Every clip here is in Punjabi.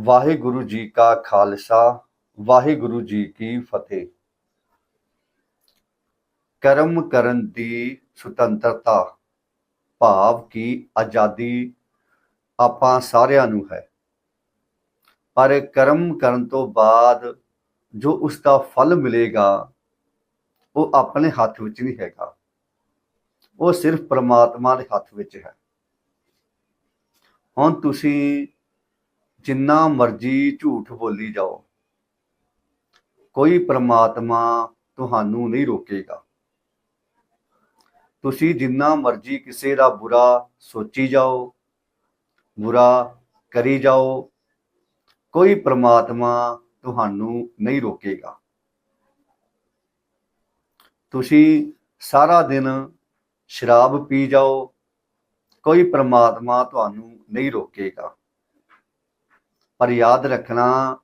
ਵਾਹਿਗੁਰੂ ਜੀ ਕਾ ਖਾਲਸਾ, ਵਾਹਿਗੁਰੂ ਜੀ ਕੀ ਫਤਿਹ। ਕਰਮ ਕਰਨ ਦੀ ਸੁਤੰਤਰਤਾ, ਭਾਵ ਕੀ ਆਜ਼ਾਦੀ ਆਪਾਂ ਸਾਰਿਆਂ ਨੂੰ ਹੈ। ਪਰ ਕਰਮ ਕਰਨ ਤੋਂ ਬਾਅਦ ਜੋ ਉਸ ਦਾ ਫਲ ਮਿਲੇਗਾ, ਉਹ ਆਪਣੇ ਹੱਥ ਵਿੱਚ ਨਹੀਂ ਹੈਗਾ। ਉਹ ਸਿਰਫ ਪ੍ਰਮਾਤਮਾ ਦੇ ਹੱਥ ਵਿੱਚ ਹੈ। ਹੁਣ ਤੁਸੀਂ ਜਿੰਨਾ ਮਰਜ਼ੀ ਝੂਠ ਬੋਲੀ ਜਾਓ। ਕੋਈ ਪ੍ਰਮਾਤਮਾ ਤੁਹਾਨੂੰ ਨਹੀਂ ਰੋਕੇਗਾ। ਤੁਸੀਂ ਜਿੰਨਾ ਮਰਜ਼ੀ ਕਿਸੇ ਦਾ ਬੁਰਾ ਸੋਚੀ ਜਾਓ, ਬੁਰਾ ਕਰੀ ਜਾਓ, ਕੋਈ ਪ੍ਰਮਾਤਮਾ ਤੁਹਾਨੂੰ ਨਹੀਂ ਰੋਕੇਗਾ। ਤੁਸੀਂ ਸਾਰਾ ਦਿਨ ਸ਼ਰਾਬ ਪੀ ਜਾਓ, ਕੋਈ ਪ੍ਰਮਾਤਮਾ ਤੁਹਾਨੂੰ ਨਹੀਂ ਰੋਕੇਗਾ। ਪਰ ਯਾਦ ਰੱਖਣਾ,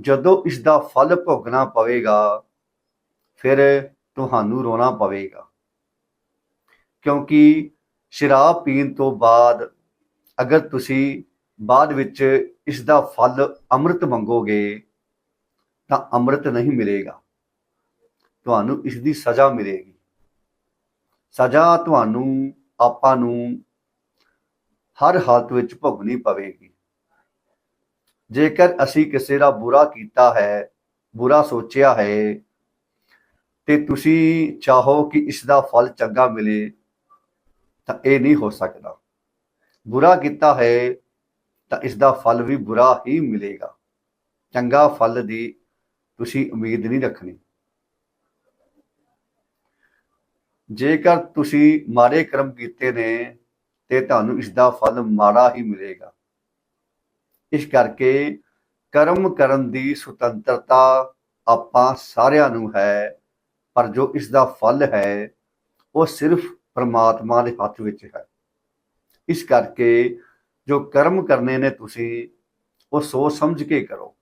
ਜਦੋਂ ਇਸ ਦਾ ਫਲ ਭੋਗਣਾ ਪਵੇਗਾ, ਫਿਰ ਤੁਹਾਨੂੰ ਰੋਣਾ ਪਵੇਗਾ। ਕਿਉਂਕਿ ਸ਼ਰਾਬ ਪੀਣ ਤੋਂ ਬਾਅਦ ਅਗਰ ਤੁਸੀਂ ਬਾਅਦ ਵਿੱਚ ਇਸ ਦਾ ਫਲ ਅੰਮ੍ਰਿਤ ਮੰਗੋਗੇ, ਤਾਂ ਅੰਮ੍ਰਿਤ ਨਹੀਂ ਮਿਲੇਗਾ। ਤੁਹਾਨੂੰ ਇਸ ਦੀ ਸਜ਼ਾ ਮਿਲੇਗੀ। ਸਜ਼ਾ ਤੁਹਾਨੂੰ ਆਪਾਂ ਨੂੰ ਹਰ ਹਾਲਤ ਵਿੱਚ ਭੋਗਣੀ ਪਵੇਗੀ। ਜੇਕਰ ਅਸੀਂ ਕਿਸੇ ਦਾ ਬੁਰਾ ਕੀਤਾ ਹੈ, ਬੁਰਾ ਸੋਚਿਆ ਹੈ, ਤੇ ਤੁਸੀਂ ਚਾਹੋ ਕਿ ਇਸ ਦਾ ਫਲ ਚੰਗਾ ਮਿਲੇ, ਤਾਂ ਇਹ ਨਹੀਂ ਹੋ ਸਕਦਾ। ਬੁਰਾ ਕੀਤਾ ਹੈ, ਤਾਂ ਇਸ ਦਾ ਫਲ ਵੀ ਬੁਰਾ ਹੀ ਮਿਲੇਗਾ। ਚੰਗਾ ਫਲ ਦੀ ਤੁਸੀਂ ਉਮੀਦ ਨਹੀਂ ਰੱਖਣੀ। ਜੇਕਰ ਤੁਸੀਂ ਮਾੜੇ ਕਰਮ ਕੀਤੇ ਨੇ, ਤੇ ਤੁਹਾਨੂੰ ਇਸ ਦਾ ਫਲ ਮਾੜਾ ਹੀ ਮਿਲੇਗਾ। ਇਸ ਕਰਕੇ ਕਰਮ ਕਰਨ ਦੀ ਸੁਤੰਤਰਤਾ ਆਪਾਂ ਸਾਰਿਆਂ ਨੂੰ ਹੈ, ਪਰ ਜੋ ਇਸ ਦਾ ਫਲ ਹੈ, ਉਹ ਸਿਰਫ ਪਰਮਾਤਮਾ ਦੇ ਹੱਥ ਵਿੱਚ ਹੈ। ਇਸ ਕਰਕੇ ਜੋ ਕਰਮ ਕਰਨੇ ਨੇ ਤੁਸੀਂ, ਉਹ ਸੋਚ ਸਮਝ ਕੇ ਕਰੋ।